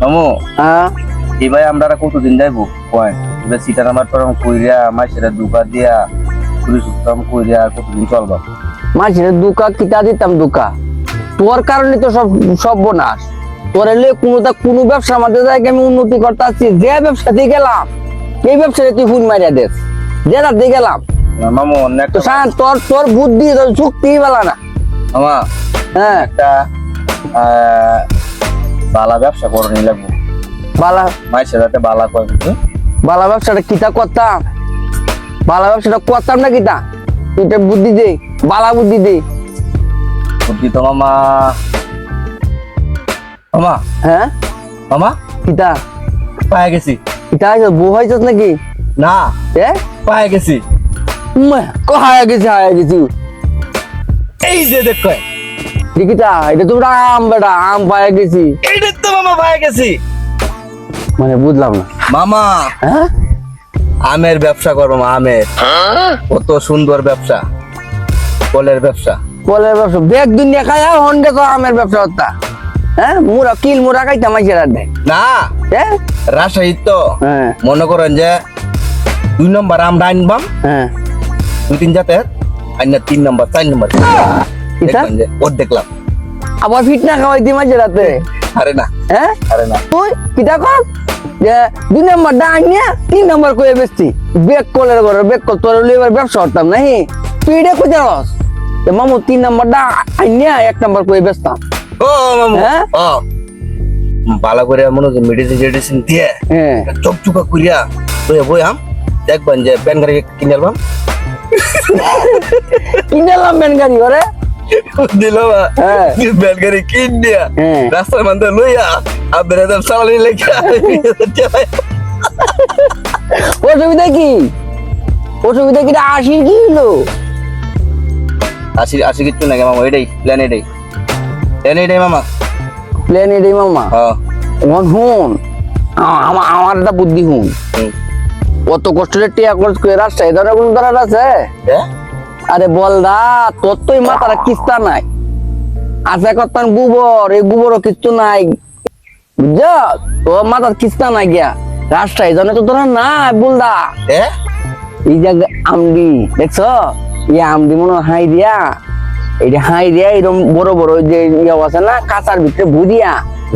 মামু হ্যাঁ? ভাই আমরা কতদিন যাইবো? কয়? এবার সিটার আমার টরম কইরা মাসেরা দুকা দিয়া পুলিশ উত্তম কইরা কতদিন চলবা? মাঝে দুকা কিতা দিতাম দুকা? তোর কারণে তো সব সব বোনাস। তোর এলে কোনো তা কোনো ব্যবসার মধ্যে যাই আমি উন্নতি করতে আসছি যে ব্যবসা দিয়ে গেলাম এই ব্যবসাতে তুই ফুল মারিয়া দেস। যেটা দিয়ে গেলাম। মামু অন্য তোর তোর বুদ্ধি তোর চুক্তি বেলা না। মামা হ্যাঁ। একটা বালা ব্যবসা করে নি লাগবো। বালা মাসের হাতে বালা কয় বালা ব্যবসাটা কিতা করতাম? বালা ব্যবসাটা করতাম না কিতা? তুই বুদ্ধি দে বালা বুদ্ধি দে। বুদ্ধি তো মামা। মামা। হ্যাঁ? মামা। কিতা? পায়ে গেছি। কিতা আছে বউ হয়েছিস নাকি? না। এ? পায়ে গেছি। উম্মা, কো হায়া গেছি হায়া গেছি। এই যে দেখ কয়। দেখিতা এটা তোমরা আম বেটা আম পায়ে গেছি। এইটা তো মামা পায়ে গেছি। মানে বুঝলাম না। মামা হ্যাঁ? আমের ব্যবসা করব মা, আমের। কত সুন্দর ব্যবসা কলের ব্যবসা। কলের ব্যবসা বেগ দুনিয়া খায় হন্ডে তো আমের ব্যবসা হতা হ্যাঁ? মুরা কিল মুরা খাইতাম আইসে রাতে না হ্যাঁ? রাজশাহী তো। হ্যাঁ। মনে করেন যে দুই নম্বর আমরা আনবাম হ্যাঁ। দুই তিন জাতের আইনা তিন নম্বর চার নম্বর। কিতা? দেখবেন যে ওর দেখলাম আবার ফিট না খাওয়াই দিম আইসে রাতে আরে না হ্যাঁ আরে না তুই কিতা কর যে দুই নম্বর ডা আইনিয়া তিন নম্বর কয়ে বেচতি বেগ কলের ঘরে বেগ কল তোর হলে এবার ব্যবসা করতাম নাহি তুই এটা কোথায় রস যে মামু তিন নম্বর ডা আইনিয়া এক নম্বর কয়ে বেচতাম ও মামু হ্যাঁ? ও ভালো করে মনে হচ্ছে মেডিসিন টেডিসিন দিয়ে হ্যাঁ চকচুকা করিয়া বই বই আম দেখবেন যে প্যান গাড়ি কিনে আলবাম কিনলাম মেন গাড়ি ওরে হ্যাঁ। কিন দিয়া হ্যাঁ। রাস্তার মধ্যে লইয়া আপনার একদম সালানি লেখা অসুবিধা কি? অসুবিধা কি? আশির কি হলো? আসি আসি কিচ্ছু নাকি মামা এটাই প্ল্যান এটাই। প্ল্যান এটাই মামা। প্লেন এটাই মামা? এখন হুন আ- আমার আমার একটা বুদ্ধি হুন। অত কষ্ট টিয়া করে রাস্তায় ধরনের কোনো আছে? হ্যাঁ? আরে বল দা তোর তো মাথার কিস্তা নাই। আশা করতাম গোবর এই গোবরও কিচ্ছু নাই। বুঝছ? তোর মাথার কিস্তা নাই গিয়া। রাস্তায় জন্য তো তোরা নাই বলদা হ্যাঁ? এই যে আমদি দেখছ? এই আমদি মনে হাই দিয়া। এই হাই দিয়া এরকম বড় বড় যে ইয়ে আছে না কাঁচার ভিতরে ভুদিয়া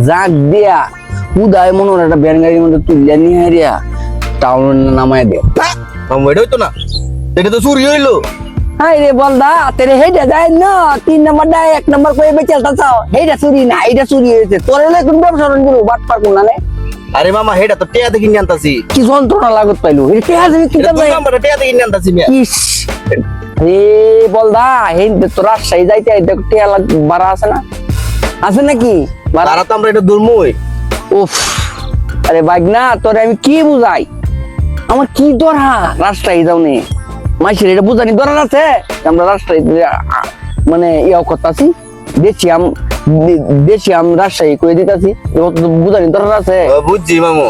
জাগ দিয়া। উদায় মনে হয় একটা ব্যান গাড়ির মধ্যে তুলিয়া নিয়ে হারিয়া টাউন নামায় দে। মামা এটাই তো না। এটা তো চুরি হইল। হাই রে বলদা তেরে হেইটা যায় না তিন নম্বর দা এক নম্বর করে বেচালটা চাও হেইটা চুরি না এইটা চুরি হয়েছে তোর হলে কোন ব্যবসা করব বাট পার কোন না আরে মামা হেটা তো টিয়া থেকে নিয়ে আনতাছি কি যন্ত্রণা লাগত পাইলো এটা টেহা তুমি কি এটা দুই নম্বরে টিয়া থেকে নিয়ে আনতাছি মিয়া ইস রে বলদা হেই তো রাজশাহী যাইতে দেখ টেহা লাগ বাড়া আছে না আছে নাকি বাড়া তারা তো আমরা এটা দুর্মুই উফ আরে বাগনা তোরে আমি কি বুঝাই আমার কি দরহা রাস্তায় যাও নে মাইসের এটা বুঝানি দরকার আছে। আমরা রাস্তায় মানে ইয়াও করতাছি দেশি আম দেশি আম রাজশাহী করে দিতাছি বুঝানি দরকার আছে। ও, বুঝছি মামু।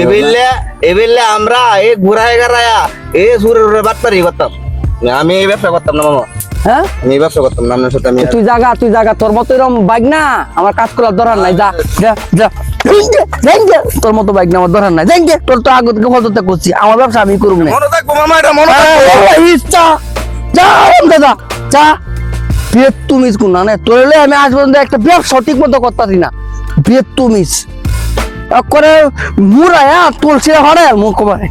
এবিল্লে এবিল্লে আমরা এ ঘুরায় গারায়া এ সুরে সুরে বাটপারি করতাম। আমি এই ব্যবসা করতাম না মামা। হ্যাঁ? আমি এই ব্যবসা করতাম না আপনার সাথে আমি তুই জাগা তুই জাগা তোর মতো এরকম বাইক না আমার কাজ করার দরকার নাই যা যা যা। তোর মতো বাইক না আমার দরকার নাই। তোর তো আগে থেকে করছি আমার ব্যবসা আমি করব না। মামা এটা মনে ইচ্ছা যা দাদা যা। বিয়ে তুমিস কোন না আমি আজ পর্যন্ত একটা সঠিক মতো করতাছি না। বিয়ে করে মুরায়া তুলসি হরে মুখ করে